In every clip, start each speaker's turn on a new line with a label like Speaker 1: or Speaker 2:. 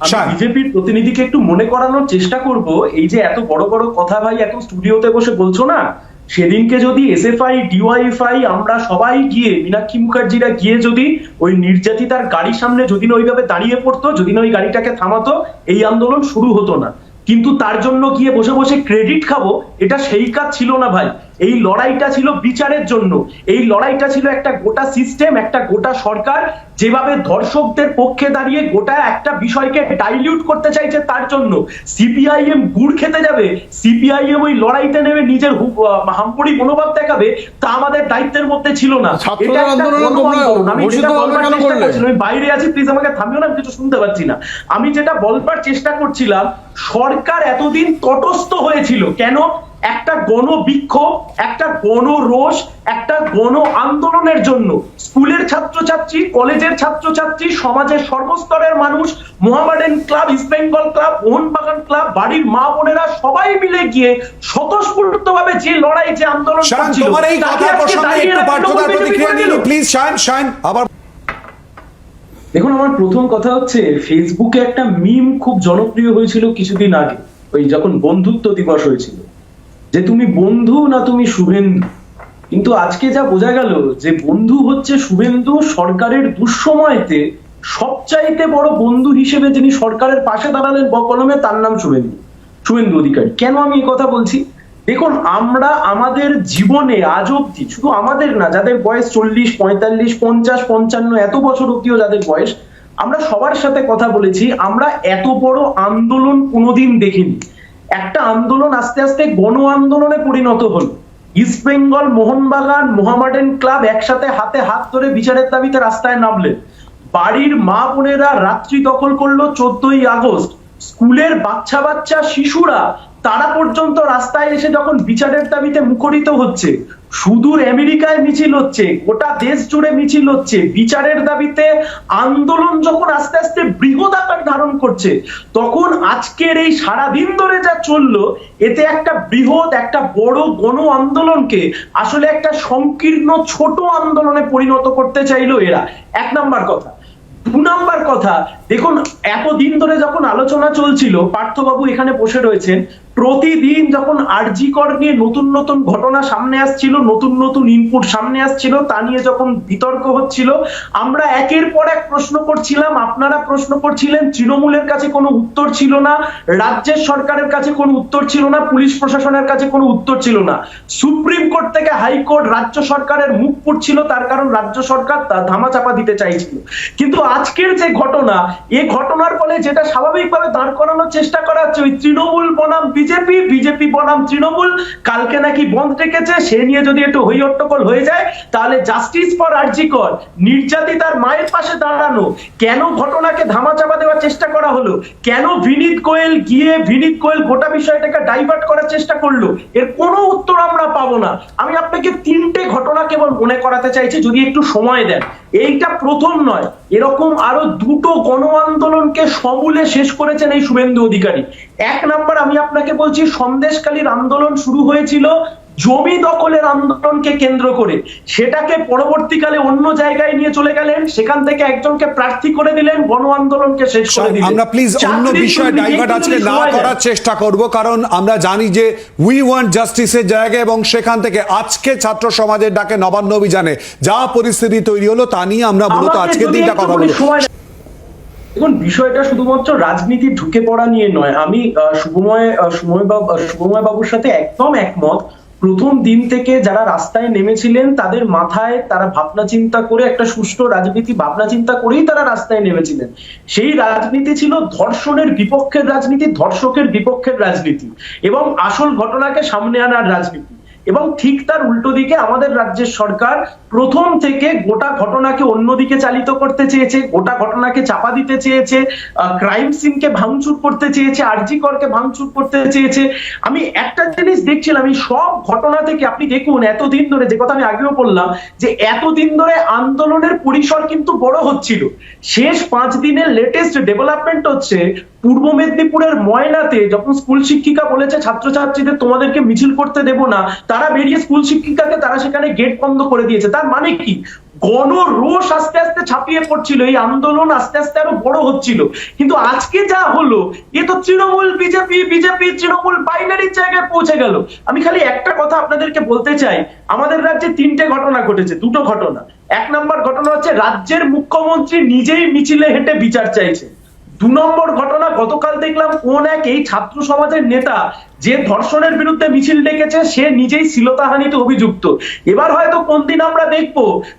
Speaker 1: বিজেপির প্রতিনিধিকে একটু মনে করানোর চেষ্টা করব। এই যে এত বড় বড় কথা ভাই এখন স্টুডিওতে বসে বলছো না? সেদিনকে যদি এস এফ এসএফআই ডিওয়াইফআই আমরা সবাই গিয়ে মীনাক্ষী মুখার্জিরা গিয়ে যদি ওই নির্যাতিতার গাড়ির সামনে যদি না ওইভাবে দাঁড়িয়ে পড়তো যদি না ওই গাড়িটাকে থামাতো এই আন্দোলন শুরু হতো না। কিন্তু তার জন্য গিয়ে বসে বসে ক্রেডিট খাব এটা সেই কাজ ছিল না ভাই। এই লড়াইটা ছিল বিচারের জন্য। এই লড়াইটা ছিল একটা গোটা সিস্টেম একটা গোটা সরকার যেভাবে ধর্ষকদের পক্ষে দাঁড়িয়ে গোটা একটা বিষয়কে ডাইলিউট করতে চাইছে তার জন্য। সিপিআইএম গুড় খেতে যাবে সিপিআইএম ওই লড়াইতে নেমে নিজের হু- আহ, হাম্পড়ি মনোভাব দেখাবে তা আমাদের দায়িত্বের মধ্যে ছিল না। এটা একটা। আমি যেটা বলবার চেষ্টা করছিলাম, আমি বাইরে আছি প্লিজ আমাকে থামিও না কিছু শুনতে পাচ্ছি না। আমি যেটা বলবার চেষ্টা করছিলাম সরকার এতদিন তটস্থ হয়েছিল। কেন? একটা গণ বিক্ষোভ একটা গণ রোষ একটা গণ আন্দোলনের জন্য স্কুলের ছাত্রছাত্রী কলেজের ছাত্রছাত্রী সমাজের সর্বস্তরের মানুষ Mohammedan club East Bengal club Mohun Bagan club বাড়ির মা বোনেরা সবাই মিলে গিয়ে স্বতঃস্ফূর্ত ভাবে যে লড়াই যে আন্দোলন
Speaker 2: তোমার এই কথার প্রসঙ্গে একটু
Speaker 1: রাখতে
Speaker 2: প্রতিক্রিয়া
Speaker 1: বিজেপি
Speaker 2: নিয়ে
Speaker 1: করে দিল।
Speaker 2: প্লিজ শান শান আবার
Speaker 1: দেখুন আমার প্রথম কথা হচ্ছে ফেসবুকে একটা মিম খুব জনপ্রিয় হয়েছিল কিছুদিন আগে ওই যখন বন্ধুত্ব দিবস হয়েছিল যে তুমি বন্ধু না তুমি শুভেন্দু? কিন্তু আজকে যা বোঝা গেল যে বন্ধু হচ্ছে শুভেন্দু সরকারের দুঃসময়তে সবচাইতে বড় বন্ধু হিসেবে যিনি সরকারের পাশে দাঁড়ালেন বকলমে তার নাম শুভেন্দু। শুভেন্দু অধিকারী। কেন আমি এই কথা বলছি? দেখুন, আমরা আমাদের জীবনে আজ অব্দি শুধু আমাদের না, যাদের বয়স চল্লিশ, পঁয়তাল্লিশ, পঞ্চাশ, পঞ্চান্ন, এত বছর অব্দিও যাদের বয়স, আমরা সবার সাথে কথা বলেছি, আমরা এত বড় আন্দোলন কোনোদিন দেখিনি। একটা আন্দোলন আস্তে আস্তে গণ আন্দোলনে পরিণত হল। ইস্ট বেঙ্গল মোহনবাগান মোহামেডান ক্লাব একসাথে হাতে হাত ধরে বিচারের দাবিতে রাস্তায় নামলেন। বাড়ির মা বোনেরা রাত্রি দখল করল চোদ্দই আগস্ট। স্কুলের বাচ্চা বাচ্চা শিশুরা তারা পর্যন্ত রাস্তায় এসে যখন বিচারের দাবিতে মুখরিত হচ্ছে, সুদূর আমেরিকায় মিছিল হচ্ছে, গোটা দেশ জুড়ে মিছিল হচ্ছে, বিচারের দাবিতে আন্দোলন যখন আস্তে আস্তে বৃহৎ আকার ধারণ করছে, তখন আজকের এই সারাদিন ধরে যা চলল, এতে একটা বৃহৎ, একটা বড় গণ আন্দোলনকে আসলে একটা সংকীর্ণ ছোট আন্দোলনে পরিণত করতে চাইলো এরা। এক নাম্বার কথা। দু নাম্বার কথা, দেখুন, এতদিন ধরে যখন আলোচনা চলছিল, পার্থবাবু এখানে বসে রয়েছেন প্রতিদিন যখন আরজি কর নিয়ে নতুন নতুন ঘটনা সামনে আসছিল, নতুন নতুন ইনপুট সামনে আসছিল, তা নিয়ে যখন বিতর্ক হচ্ছিল, আমরা একের পর এক প্রশ্ন করছিলাম, আপনারা প্রশ্ন করছিলেন, তৃণমূলের কাছে কোনো উত্তর ছিল না, রাজ্যের সরকারের কাছে কোনো উত্তর ছিল না, পুলিশ প্রশাসনের কাছে কোনো উত্তর ছিল না। সুপ্রিম কোর্ট থেকে হাইকোর্ট রাজ্য সরকারের মুখ পুড়ছিল, তার কারণ রাজ্য সরকার তা ধামাচাপা দিতে চাইছিল। কিন্তু আজকের যে ঘটনা, এ ঘটনার ফলে যেটা স্বাভাবিকভাবে দাঁড় করানোর চেষ্টা করা হচ্ছে, ওই তৃণমূল বনাম বিজেপি বিজেপি বনাম তৃণমূল, কালকে নাকি বন্ধ রেখেছে, সে নিয়ে যদি একটু হই হট্টগোল হয়ে যায়, তাহলে জাস্টিস ফর আরজিকর নির্যাতিতার মায়ের পাশে দাঁড়ানো। কেন ঘটনাকে ধামাচাপা দেওয়ার চেষ্টা করা হলো? কেন বিনীত গোয়েল গিয়ে বিনীত গোয়েল গোটা বিষয়টাকে ডাইভার্ট করার চেষ্টা করল? এর কোনো উত্তর আমরা পাবো না। আমি আপনাকে তিনটে ঘটনা কেবল মনে করাতে চাইছি, যদি একটু সময় দেন। এইটা প্রথম নয়। এরকম আরও দুটো গণ আন্দোলনকে সমূলে শেষ করেছেন এই শুভেন্দু অধিকারী। এক নাম্বার আমি আপনাকে বলছি সন্দেশকালীর আন্দোলন শুরু হয়েছিল জমি দখলের আন্দোলনকে কেন্দ্র করে সেটাকে পরবর্তীকালে অন্য জায়গায় নিয়ে চলে গেলেন সেখান থেকে একজনকে প্রার্থী করে দিলেন গণ আন্দোলনকে শেষ করে দিলেন।
Speaker 2: আমরা প্লিজ অন্য বিষয়ে ডাইভার্ট আজকে না করার চেষ্টা করব কারণ আমরা জানি যে উই ওয়ান্ট জাস্টিসের জায়গা এবং সেখান থেকে আজকে ছাত্র সমাজের ডাকে নবান্ন অভিযানে যা পরিস্থিতি তৈরি হলো তা নিয়ে আমরা মূলত আজকের দিনটা কথা বলব।
Speaker 1: দেখুন বিষয়টা শুধুমাত্র রাজনীতি ঢুকে পড়া নিয়ে নয় আমি শুভময় শুভময় বাবু শুভময় বাবুর সাথে একদম একমত। প্রথম দিন থেকে যারা রাস্তায় নেমেছিলেন, তাদের মাথায় তারা ভাবনা চিন্তা করে, একটা সুষ্ঠু রাজনীতি ভাবনা চিন্তা করেই তারা রাস্তায় নেমেছিলেন। সেই রাজনীতি ছিল ধর্ষণের বিপক্ষের রাজনীতি, ধর্ষকের বিপক্ষের রাজনীতি এবং আসল ঘটনাকে সামনে আনার রাজনীতি। এবং ঠিক তার উল্টো দিকে আমাদের রাজ্যের সরকার প্রথম থেকে গোটা ঘটনাকে অন্যদিকে চালিত করতে চেয়েছে, গোটা ঘটনাকে চাপা দিতে চেয়েছে ক্রাইম সিনকে ভাঙচুর করতে চেয়েছে আরজি করকে ভাঙচুর করতে চেয়েছে। আমি একটা জিনিস দেখছিলাম, এই সব ঘটনা থেকে আপনি দেখুন, এতদিন ধরে যে কথা আমি আগেও বললাম, যে এতদিন ধরে আন্দোলনের পরিসর কিন্তু বড় হচ্ছিল। শেষ পাঁচ দিনের লেটেস্ট ডেভেলপমেন্ট হচ্ছে, পূর্ব মেদিনীপুরের ময়নাতে যখন স্কুল শিক্ষিকা বলেছে, ছাত্রছাত্রীদের তোমাদেরকে মিছিল করতে দেব না, তারা বেরিয়ে স্কুল শিক্ষিকাকে তারা সেখানে গেট বন্ধ করে দিয়েছে। তার মানে কি? গণরোষ আস্তে আস্তে ছাপিয়ে পড়ছিল, এই আন্দোলন আস্তে আস্তে আরও বড় হচ্ছিল। কিন্তু আজকে যা হলো, এ তো তৃণমূল, বিজেপি বিজেপি, তৃণমূল বাইনারির জায়গায় পৌঁছে গেল। আমি খালি একটা কথা আপনাদেরকে বলতে চাই, আমাদের রাজ্যে তিনটে ঘটনা ঘটেছে, দুটো ঘটনা। এক নম্বর ঘটনা হচ্ছে, রাজ্যের মুখ্যমন্ত্রী নিজেই মিছিলে হেঁটে বিচার চাইছে। দু নম্বর ঘটনা, গতকাল দেখলাম কোন এক এই ছাত্র সমাজের নেতা যে ধর্ষণের বিরুদ্ধে মিছিল ডেকেছে সে নিজেই শ্লীলতাহানিতে অভিযুক্ত। এবার হয়তো কোন দিন আমরা দেখব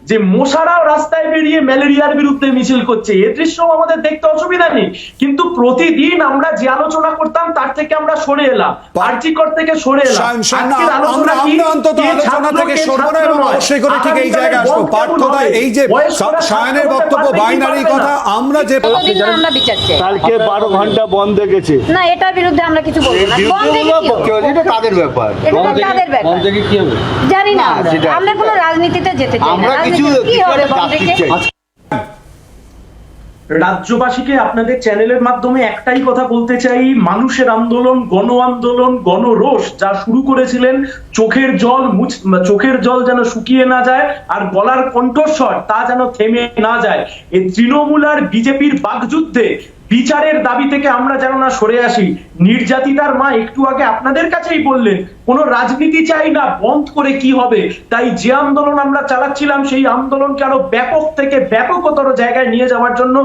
Speaker 1: যে মশারাও রাস্তায় বেরিয়ে ম্যালেরিয়ার বিরুদ্ধে মিছিল করছে। এ দৃশ্য আমাদের দেখতে অসুবিধা নেই। কিন্তু প্রতিদিন আমরা যে আলোচনা করতাম তার থেকে আমরা সরে এলাম। আর্চিকর থেকে সরে এলাম।
Speaker 2: আমরা অন্তত আলোচনা থেকে
Speaker 1: কে
Speaker 2: না এবং অবশ্যই করে ঠিক এই জায়গায় আসব। পার্থদা এই যে সায়নের বক্তব্য বাইনারি কথা আমরা যে
Speaker 3: আমরা বিচার চাই?
Speaker 4: কালকে বারো ঘণ্টা বন্ধ গেছে।
Speaker 3: না এটার বিরুদ্ধে আমরা কিছু বলব না?
Speaker 4: এটা তাদের ব্যাপার?
Speaker 3: তাদের ব্যাপার?
Speaker 5: কি হবে?
Speaker 3: জানি না
Speaker 4: না,
Speaker 3: আমরা। কোনো রাজনীতিতে যেতে চাই না। রাজনীতি কি হবে
Speaker 4: একটা
Speaker 3: বন্ধে
Speaker 4: জাস্টিস চাই।
Speaker 1: রাজ্যবাসীকে আপনাদের চ্যানেলের মাধ্যমে একটাই কথা বলতে চাই মানুষের আন্দোলন গণ আন্দোলন গণরোষ যা শুরু করেছিলেন চোখের জল মুছ চোখের জল যেন শুকিয়ে না যায় আর গলার কণ্ঠস্বর তা যেন থেমে না যায়। এই তৃণমূল আর বিজেপির বাকযুদ্ধে বিচারের দাবি থেকে আমরা যেন না সরে আসি। নির্যাতিতার মা একটু আগে আপনাদের কাছেই বললেন কোনো রাজনীতি চাই না বন্ধ করে কি হবে? তাই যে আন্দোলন আমরা চালাচ্ছিলাম সেই আন্দোলনকে আরও ব্যাপক থেকে ব্যাপকতর জায়গায় নিয়ে যাওয়ার জন্য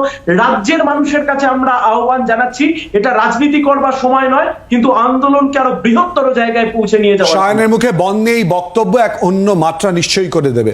Speaker 1: রাজ্যের মানুষের কাছে আমরা আহ্বান জানাচ্ছি। এটা রাজনীতি করবার সময় নয় কিন্তু আন্দোলনকে আরও বৃহত্তর জায়গায় পৌঁছে নিয়ে।
Speaker 2: সায়নের মুখে বন্যে এই বক্তব্য এক অন্য মাত্রা নিশ্চয়ই করে দেবে।